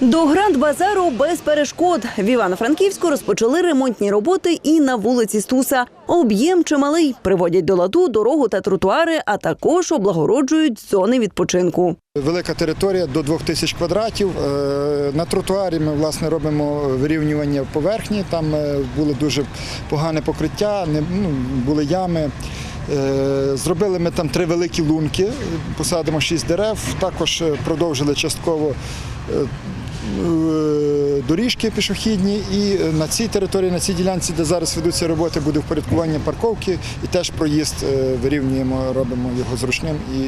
До гранд базару без перешкод в Івано-Франківську розпочали ремонтні роботи і на вулиці Стуса. Об'єм чималий приводять до ладу дорогу та тротуари, а також облагороджують зони відпочинку. Велика територія до 2000 квадратів. Е, На тротуарі ми власне робимо вирівнювання поверхні. Там е, було дуже погане покриття, ну, були ями. Е, Зробили ми там три великі лунки, посадимо шість дерев. Також продовжили частково доріжки пішохідні. І е, на цій території, на цій ділянці, де зараз ведуться роботи, буде впорядкування парковки і теж проїзд е, вирівнюємо, робимо його зручним і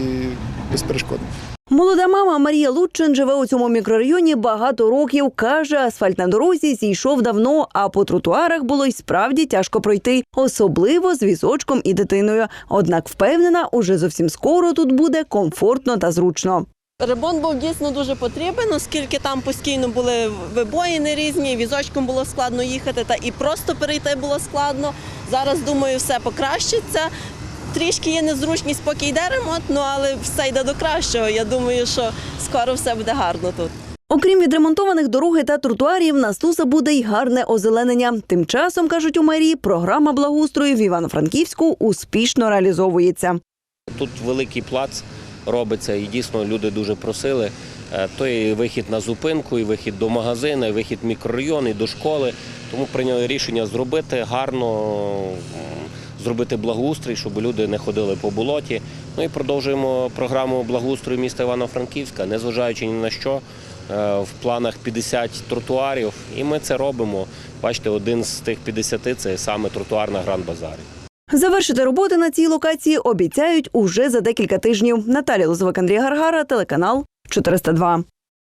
безперешкодним. Молода мама Марія Лучин живе у цьому мікрорайоні багато років. каже, асфальт на дорозі зійшов давно, а по тротуарах було й справді тяжко пройти, особливо з візочком і дитиною. Однак впевнена, уже зовсім скоро тут буде комфортно та зручно. Ремонт був дійсно дуже потрібен, оскільки там постійно були вибоїни різні, візочком було складно їхати, та і просто перейти було складно. Зараз думаю, все покращиться. Трішки є незручність, поки йде ремонт, ну але все йде до кращого. Я думаю, що скоро все буде гарно тут. Окрім відремонтованих дороги та тротуарів, на Стуса буде й гарне озеленення. Тим часом, кажуть у мерії, програма благоустрою в Івано-Франківську успішно реалізовується. Тут великий плац робиться, і дійсно люди дуже просили. Е, То і вихід на зупинку, і вихід до магазину, і вихід в мікрорайон, і до школи. Тому прийняли рішення зробити гарно, зробити благоустрій, щоб люди не ходили по болоті. Ну і продовжуємо програму благоустрою міста Івано-Франківська, незважаючи ні на що. Е, В планах 50 тротуарів, і ми це робимо. Бачите, один з тих 50 – це саме тротуар на Гранд-Базарі. Завершити роботи на цій локації обіцяють уже за декілька тижнів. Наталія Лозовик, Андрій Гаргара, телеканал 402.